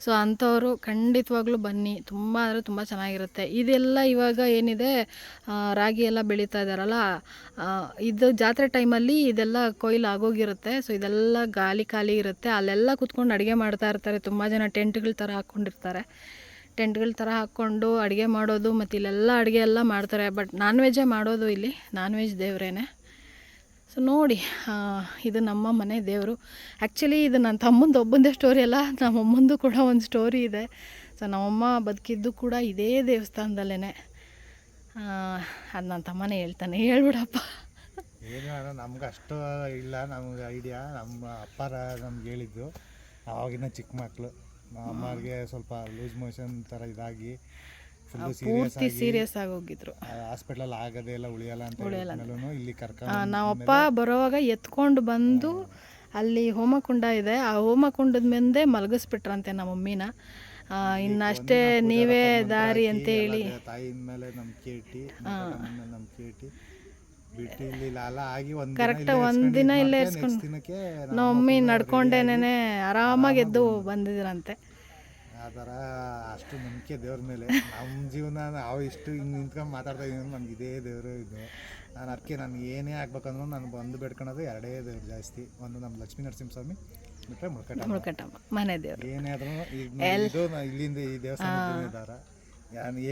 ಸೊ ಅಂಥವರು ಖಂಡಿತವಾಗ್ಲೂ ಬನ್ನಿ. ತುಂಬ ಅಂದರೆ ತುಂಬ ಚೆನ್ನಾಗಿರುತ್ತೆ. ಇದೆಲ್ಲ ಇವಾಗ ಏನಿದೆ ರಾಗಿ ಎಲ್ಲ ಬೆಳೀತಾ ಇದ್ದಾರಲ್ಲ ಇದು ಜಾತ್ರೆ ಟೈಮಲ್ಲಿ ಇದೆಲ್ಲ ಕೊಯ್ಲು ಆಗೋಗಿರುತ್ತೆ. ಸೊ ಇದೆಲ್ಲ ಗಾಲಿ ಖಾಲಿ ಇರುತ್ತೆ. ಅಲ್ಲೆಲ್ಲ ಕುತ್ಕೊಂಡು ಅಡುಗೆ ಮಾಡ್ತಾ ಇರ್ತಾರೆ. ತುಂಬ ಜನ ಟೆಂಟ್ಗಳ ಥರ ಹಾಕ್ಕೊಂಡಿರ್ತಾರೆ. ಟೆಂಟ್ಗಳ ಥರ ಹಾಕ್ಕೊಂಡು ಅಡುಗೆ ಮಾಡೋದು ಮತ್ತು ಇಲ್ಲೆಲ್ಲ ಅಡುಗೆ ಎಲ್ಲ ಮಾಡ್ತಾರೆ. ಬಟ್ ನಾನ್ ವೆಜ್ಜೇ ಮಾಡೋದು ಇಲ್ಲಿ. Non veg ದೇವರೇನೆ. ಸೊ ನೋಡಿ ಇದು ನಮ್ಮ ಮನೆ ದೇವರು. ಆ್ಯಕ್ಚುಲಿ ಇದು ನನ್ನ ತಮ್ಮಂದು ಒಬ್ಬಂದೇ ಸ್ಟೋರಿ ಅಲ್ಲ, ನಮ್ಮ ಅಮ್ಮಂದು ಕೂಡ ಒಂದು ಸ್ಟೋರಿ ಇದೆ. ಸೊ ನಮ್ಮಮ್ಮ ಬದುಕಿದ್ದು ಕೂಡ ಇದೇ ದೇವಸ್ಥಾನದಲ್ಲೇ ಅದು ನನ್ನ ತಮ್ಮನೇ ಹೇಳ್ತಾನೆ. ಹೇಳ್ಬಿಡಪ್ಪ. ಏನು ನಮ್ಗೆ ಅಷ್ಟು ಇಲ್ಲ, ನಮ್ಗೆ ಐಡಿಯಾ ನಮ್ಮ ಅಪ್ಪಾರ ನಮ್ಗೆ ಹೇಳಿದ್ದು. ಅವಾಗಿನ ಚಿಕ್ಕ ಮಕ್ಕಳು ಅಮ್ಮವ್ರಿಗೆ ಸ್ವಲ್ಪ ಲೂಸ್ ಮೋಷನ್ ಥರ ಇದಾಗಿ ಪೂರ್ತಿ ಸೀರಿಯಸ್ ಆಗಿ ಹೋಗಿದ್ರು. ಹಾಸ್ಪಿಟಲ್ ಆಗದೆ ಎಲ್ಲ ಉಳಿಯಲ್ಲ ಅಂತ ಹೇಳಿದ್ಮೇಲೂ ಇಲ್ಲಿ ಕರ್ಕೊಂಡು ನಾವಪ್ಪ ಬರೋವಾಗ ಎತ್ಕೊಂಡು ಬಂದು ಅಲ್ಲಿ ಹೋಮಕುಂಡ ಇದೆ. ಆ ಹೋಮಕುಂಡದ ಮುಂದೆ ಮಲಗಿಸ್ಬಿಟ್ರಂತೆ ನಮ್ಮ ಮಮ್ಮಿನ. ಇನ್ನಷ್ಟೇ ನೀವೇ ದಾರಿ ಅಂತ ಹೇಳಿ. ಇಲ್ಲಿ ಕರೆಕ್ಟ್ ಒಂದಿನ ಇಲ್ಲೇ ಇರ್ಸ್ಕೊಂಡು ನಮ್ಮ ಮಮ್ಮಿ ನಡ್ಕೊಂಡೇನೆ ಆರಾಮಾಗಿ ಎದ್ದು ಬಂದಿದ್ರಂತೆ. ಆ ಥರ ಅಷ್ಟು ನಂಬಿಕೆ ದೇವ್ರ ಮೇಲೆ. ನಮ್ಮ ಜೀವನ ನಾವು ಇಷ್ಟು ಹಿಂಗೆ ನಿಂತ್ಕೊಂಡು ಮಾತಾಡ್ತಾ ಇದೀನಿ ನಮ್ಗೆ ಇದೇ ದೇವರು ಇದು. ನಾನು ಅದಕ್ಕೆ ನಾನು ಏನೇ ಆಗ್ಬೇಕಂದ್ರೂ ನಾನು ಬಂದು ಬೇಡ್ಕೊಳೋದು ಎರಡೇ ದೇವ್ರು ಜಾಸ್ತಿ. ಒಂದು ನಮ್ಮ ಲಕ್ಷ್ಮೀ ನರಸಿಂಹಸ್ವಾಮಿ ಬಿಟ್ಟರೆ ಮುಳ್ಕಟ್ಟ ಮುಳ್ಕಟ್ಟಮ್ಮ ಮನೆ ದೇವರು. ಏನೇ ಆದ್ರೂ ಇದು ಇಲ್ಲಿಂದ ಈ ದೇವಸ್ಥಾನ ಇದ್ದಾರ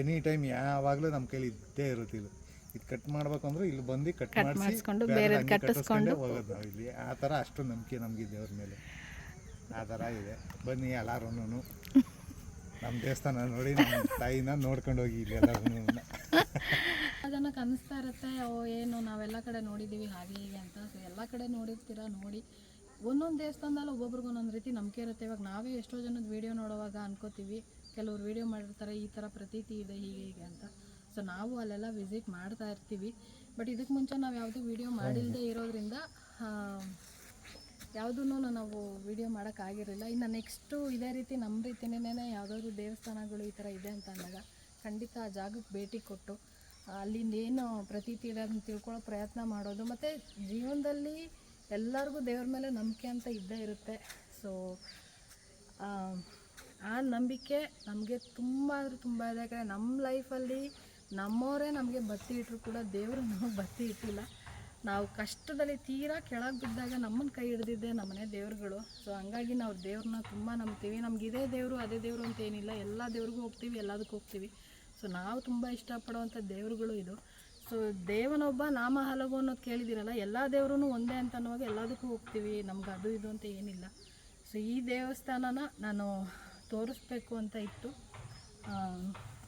ಎನಿ ಟೈಮ್ ಯಾವಾಗಲೂ ನಮ್ಮ ಕೈಲಿ ಇದ್ದೇ ಇರುತ್ತೆ ಇದು ಇದು ಕಟ್ ಮಾಡ್ಬೇಕು ಅಂದ್ರೆ ಇಲ್ಲಿ ಬಂದು ಕಟ್ ಮಾಡಿಸ್ಕೊಂಡು ಬೇರೆ ಬೇರೆ ಕಟ್ಟಿಸ್ಕೊಂಡು ಹೋಗೋದು ನಾವು ಇಲ್ಲಿ. ಆ ಥರ ಅಷ್ಟು ನಂಬಿಕೆ ನಮಗೆ ದೇವ್ರ ಮೇಲೆ. ಆ ಥರ ಇದೆ. ಬನ್ನಿ ಎಲ್ಲಾರು ನಮ್ಮ ದೇವಸ್ಥಾನ ನೋಡಿ ನಮ್ಮ ತಾಯಿನ ನೋಡ್ಕೊಂಡು ಹೋಗಿ ಇಲ್ಲಿ ಎಲ್ಲರೂ ಅದನ್ನು ಅನಿಸ್ತಾ ಇರುತ್ತೆ, ಓ, ಏನು, ನಾವೆಲ್ಲ ಕಡೆ ನೋಡಿದ್ದೀವಿ ಹಾಗೆ ಹೀಗೆ ಅಂತ. ಸೊ ಎಲ್ಲ ಕಡೆ ನೋಡಿರ್ತೀರ, ನೋಡಿ. ಒಂದೊಂದು ದೇವಸ್ಥಾನದಲ್ಲಿ ಒಬ್ಬೊಬ್ರಿಗೆ ಒಂದೊಂದು ರೀತಿ ನಂಬಿಕೆ ಇರುತ್ತೆ. ಇವಾಗ ನಾವೇ ಎಷ್ಟೋ ಜನದ ವೀಡಿಯೋ ನೋಡುವಾಗ ಅನ್ಕೋತೀವಿ, ಕೆಲವ್ರು ವೀಡಿಯೋ ಮಾಡಿರ್ತಾರೆ, ಈ ಥರ ಪ್ರತೀತಿ ಇದೆ, ಹೀಗೆ ಹೀಗೆ ಅಂತ. ಸೊ ನಾವು ಅಲ್ಲೆಲ್ಲ ವಿಸಿಟ್ ಮಾಡ್ತಾ ಇರ್ತೀವಿ. ಬಟ್ ಇದಕ್ಕೆ ಮುಂಚೆ ನಾವು ಯಾವುದೇ ವೀಡಿಯೋ ಮಾಡಿಲ್ಲದೆ ಇರೋದ್ರಿಂದ ಯಾವುದೂ ನಾವು ವಿಡಿಯೋ ಮಾಡೋಕ್ಕಾಗಿರಲಿಲ್ಲ ಇನ್ನು ನೆಕ್ಸ್ಟು ಇದೇ ರೀತಿ ನಮ್ಮ ರೀತಿಯೇ ಯಾವುದಾದ್ರು ದೇವಸ್ಥಾನಗಳು ಈ ಥರ ಇದೆ ಅಂತ ಅಂದಾಗ ಖಂಡಿತ ಆ ಜಾಗಕ್ಕೆ ಭೇಟಿ ಕೊಟ್ಟು, ಅಲ್ಲಿಂದ ಏನು ಪ್ರತೀತಿ ಇದೆ ಅದನ್ನು ತಿಳ್ಕೊಳ್ಳೋ ಪ್ರಯತ್ನ ಮಾಡೋದು. ಮತ್ತು ಜೀವನದಲ್ಲಿ ಎಲ್ಲರಿಗೂ ದೇವ್ರ ಮೇಲೆ ನಂಬಿಕೆ ಅಂತ ಇದ್ದೇ ಇರುತ್ತೆ. ಸೊ ಆ ನಂಬಿಕೆ ನಮಗೆ ತುಂಬ ಅಂದರೆ ತುಂಬ ಇದೆ. ಯಾಕಂದರೆ ನಮ್ಮ ಲೈಫಲ್ಲಿ ನಮ್ಮವರೇ ನಮಗೆ ಬತ್ತಿ ಇಟ್ಟರು ಕೂಡ ದೇವರು ನಮಗೆ ಬತ್ತಿ ಇಟ್ಟಿಲ್ಲ. ನಾವು ಕಷ್ಟದಲ್ಲಿ ತೀರಾ ಕೆಳಗೆ ಬಿದ್ದಾಗ ನಮ್ಮನ್ನು ಕೈ ಹಿಡ್ದಿದ್ದೆ ನಮ್ಮನೆ ದೇವ್ರುಗಳು. ಸೊ ಹಂಗಾಗಿ ನಾವು ದೇವ್ರನ್ನ ತುಂಬ ನಂಬ್ತೀವಿ. ನಮ್ಗೆ ಇದೇ ದೇವರು, ಅದೇ ದೇವರು ಅಂತ ಏನಿಲ್ಲ. ಎಲ್ಲ ದೇವ್ರಿಗೂ ಹೋಗ್ತೀವಿ, ಎಲ್ಲದಕ್ಕೂ ಹೋಗ್ತೀವಿ. ಸೊ ನಾವು ತುಂಬ ಇಷ್ಟಪಡುವಂಥ ದೇವರುಗಳು ಇದು. ಸೊ ದೇವನೊಬ್ಬ ನಾಮ ಹಲವು ಅನ್ನೋದು ಕೇಳಿದಿರಲ್ಲ ಎಲ್ಲ ದೇವ್ರೂ ಒಂದೇ ಅಂತ ಅನ್ನುವಾಗ ಎಲ್ಲದಕ್ಕೂ ಹೋಗ್ತೀವಿ. ನಮ್ಗೆ ಅದು ಇದು ಅಂತ ಏನಿಲ್ಲ. ಸೊ ಈ ದೇವಸ್ಥಾನನ ನಾನು ತೋರಿಸ್ಬೇಕು ಅಂತ ಇತ್ತು.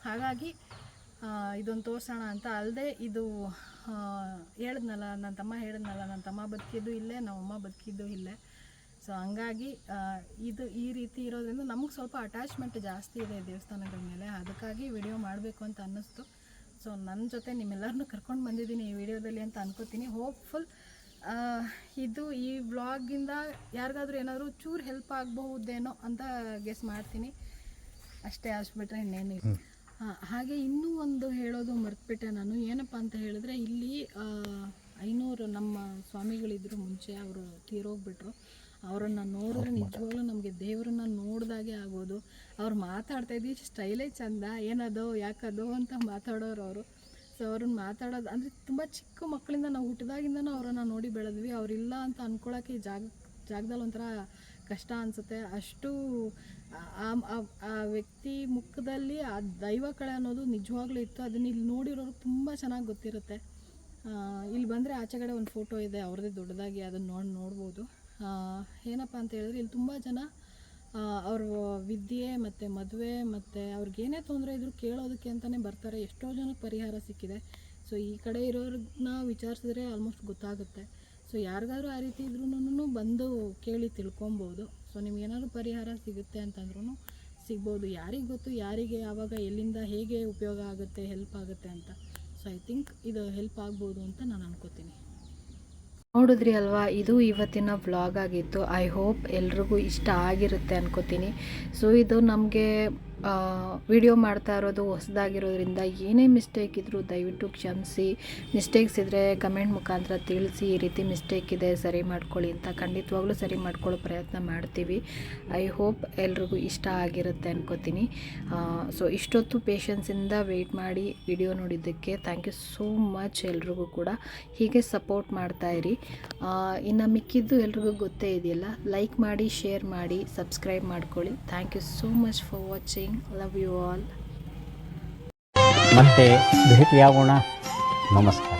ಹಾಗಾಗಿ ಇದೊಂದು ತೋರಿಸೋಣ ಅಂತ ಅಲ್ಲದೆ ಇದು ಹೇಳಿದ್ನಲ್ಲ ನನ್ನ ತಮ್ಮ ಹೇಳಿದ್ನಲ್ಲ ನನ್ನ ತಮ್ಮ ಬದುಕಿದ್ದು ಇಲ್ಲೇ ನಮ್ಮಮ್ಮ ಬದುಕಿದ್ದು ಇಲ್ಲೇ. ಸೊ ಹಂಗಾಗಿ ಇದು ಈ ರೀತಿ ಇರೋದ್ರಿಂದ ನಮಗೆ ಸ್ವಲ್ಪ ಅಟ್ಯಾಚ್ಮೆಂಟ್ ಜಾಸ್ತಿ ಇದೆ ದೇವಸ್ಥಾನಗಳ ಮೇಲೆ. ಅದಕ್ಕಾಗಿ ವಿಡಿಯೋ ಮಾಡಬೇಕು ಅಂತ ಅನ್ನಿಸ್ತು. ಸೊ ನನ್ನ ಜೊತೆ ನಿಮ್ಮೆಲ್ಲರನ್ನೂ ಕರ್ಕೊಂಡು ಬಂದಿದ್ದೀನಿ ಈ ವಿಡಿಯೋದಲ್ಲಿ ಅಂತ ಅನ್ಕೋತೀನಿ. ಹೋಪ್ಫುಲ್ ಇದು ಈ ವ್ಲಾಗಿಂದ ಯಾರಿಗಾದ್ರೂ ಏನಾದರೂ ಚೂರು ಹೆಲ್ಪ್ ಆಗಬಹುದೇನೋ ಅಂತ ಗೆಸ್ ಮಾಡ್ತೀನಿ. ಅಷ್ಟೇ ಅಷ್ಟ್ಬಿಟ್ರೆ ಇನ್ನೇನು ಇಲ್ಲ. ಆ, ಹಾಗೆ ಇನ್ನೂ ಒಂದು ಹೇಳೋದು ಮರ್ತ್ಬಿಟ್ಟೆ ನಾನು. ಏನಪ್ಪ ಅಂತ ಹೇಳಿದ್ರೆ ಇಲ್ಲಿ ಐನೂರು ನಮ್ಮ ಸ್ವಾಮಿಗಳಿದ್ರು ಮುಂಚೆ ಅವರು ತೀರೋಗ್ಬಿಟ್ರು. ಅವರನ್ನು ನೋಡಿದ್ರೆ ನಿಜವಾಗ್ಲೂ ನಮಗೆ ದೇವರನ್ನ ನೋಡ್ದಾಗೆ ಆಗೋದು. ಅವ್ರು ಮಾತಾಡ್ತಾ ಇದ್ದೀವಿ ಸ್ಟೈಲೇ ಚಂದ ಏನದೋ ಯಾಕದೋ ಅಂತ ಮಾತಾಡೋರು ಅವರು. ಸೊ ಅವ್ರನ್ನ ಮಾತಾಡೋದು ಅಂದರೆ ತುಂಬ ಚಿಕ್ಕ ಮಕ್ಕಳಿಂದ ನಾವು ಹುಟ್ಟಿದಾಗಿಂದನೂ ಅವರನ್ನು ನೋಡಿ ಬೆಳೆದ್ವಿ. ಅವರಿಲ್ಲ ಅಂತ ಅನ್ಕೊಳ್ಳೋಕೆ ಈ ಜಾಗ ಜಾಗದಲ್ಲಿ ಒಂಥರ ಕಷ್ಟ ಅನಿಸುತ್ತೆ. ಅಷ್ಟು ಆ- ವ್ಯಕ್ತಿ ಮುಖದಲ್ಲಿ ಆ ದೈವ ಕಳೆ ಅನ್ನೋದು ನಿಜವಾಗ್ಲೂ ಇತ್ತು. ಅದನ್ನ ಇಲ್ಲಿ ನೋಡಿರೋರು ತುಂಬ ಚೆನ್ನಾಗಿ ಗೊತ್ತಿರುತ್ತೆ. ಇಲ್ಲಿ ಬಂದರೆ ಆಚೆ ಕಡೆ ಒಂದು ಫೋಟೋ ಇದೆ, ಅವ್ರದ್ದೇ ದೊಡ್ಡದಾಗಿ ಅದನ್ನು ನೋಡಿ ನೋಡ್ಬೋದು. ಏನಪ್ಪ ಅಂತ ಹೇಳಿದ್ರೆ ಇಲ್ಲಿ ತುಂಬ ಜನ ಅವ್ರ ವಿದ್ಯೆ ಮತ್ತು ಮದುವೆ ಮತ್ತು ಅವ್ರಿಗೇನೇ ತೊಂದರೆ ಇದ್ರು ಕೇಳೋದಕ್ಕೆ ಅಂತಲೇ ಬರ್ತಾರೆ. ಎಷ್ಟೋ ಜನಕ್ಕೆ ಪರಿಹಾರ ಸಿಕ್ಕಿದೆ. ಸೊ ಈ ಕಡೆ ಇರೋರನ್ನ ವಿಚಾರಿಸಿದ್ರೆ ಆಲ್ಮೋಸ್ಟ್ ಗೊತ್ತಾಗುತ್ತೆ. ಸೊ ಯಾರಿಗಾದ್ರೂ ಆ ರೀತಿ ಇದ್ರೂ ಬಂದು ಕೇಳಿ ತಿಳ್ಕೊಬೋದು. ಸೊ ನಿಮ್ಗೇನಾದ್ರು ಪರಿಹಾರ ಸಿಗುತ್ತೆ ಅಂತಂದ್ರೂ ಸಿಗ್ಬೋದು. ಯಾರಿಗೆ ಗೊತ್ತು, ಯಾರಿಗೆ ಯಾವಾಗ ಎಲ್ಲಿಂದ ಹೇಗೆ ಉಪಯೋಗ ಆಗುತ್ತೆ ಹೆಲ್ಪ್ ಆಗುತ್ತೆ ಅಂತ. ಸೊ ಐ ಥಿಂಕ್ ಇದು ಹೆಲ್ಪ್ ಆಗ್ಬೋದು ಅಂತ ನಾನು ಅನ್ಕೋತೀನಿ. ನೋಡಿದ್ರಿ ಅಲ್ವಾ, ಇದು ಇವತ್ತಿನ ವ್ಲಾಗ್ ಆಗಿತ್ತು. ಐ ಹೋಪ್ ಎಲ್ರಿಗೂ ಇಷ್ಟ ಆಗಿರುತ್ತೆ ಅನ್ಕೋತೀನಿ. ಸೊ ಇದು ನಮಗೆ ವಿಡಿಯೋ ಮಾಡ್ತಾ ಇರೋದು ಹೊಸದಾಗಿರೋದ್ರಿಂದ ಏನೇ ಮಿಸ್ಟೇಕ್ ಇದ್ದರೂ ದಯವಿಟ್ಟು ಕ್ಷಮಿಸಿ. ಮಿಸ್ಟೇಕ್ಸ್ ಇದ್ದರೆ ಕಮೆಂಟ್ ಮುಖಾಂತರ ತಿಳಿಸಿ, ಈ ರೀತಿ ಮಿಸ್ಟೇಕ್ ಇದೆ, ಸರಿ ಮಾಡ್ಕೊಳ್ಳಿ ಅಂತ ಖಂಡಿತವಾಗ್ಲೂ ಸರಿ ಮಾಡ್ಕೊಳ್ಳೋ ಪ್ರಯತ್ನ ಮಾಡ್ತೀವಿ. ಐ ಹೋಪ್ ಎಲ್ರಿಗೂ ಇಷ್ಟ ಆಗಿರುತ್ತೆ ಅನ್ಕೋತೀನಿ. ಸೊ ಇಷ್ಟೊತ್ತು ಪೇಷನ್ಸಿಂದ ವೆಯ್ಟ್ ಮಾಡಿ ವಿಡಿಯೋ ನೋಡಿದ್ದಕ್ಕೆ ಥ್ಯಾಂಕ್ ಯು ಸೋ ಮಚ್ ಎಲ್ರಿಗೂ ಕೂಡ. ಹೀಗೆ ಸಪೋರ್ಟ್ ಮಾಡ್ತಾ ಇರಿ. ಇನ್ನು ಮಿಕ್ಕಿದ್ದು ಎಲ್ರಿಗೂ ಗೊತ್ತೇ ಇದೆಯಲ್ಲ? ಲೈಕ್ ಮಾಡಿ ಶೇರ್ ಮಾಡಿ ಸಬ್ಸ್ಕ್ರೈಬ್ ಮಾಡ್ಕೊಳ್ಳಿ. Thank you so much for watching love you all ಮತ್ತೆ ಭೇಟಿಯಾಗೋಣ. ನಮಸ್ಕಾರ.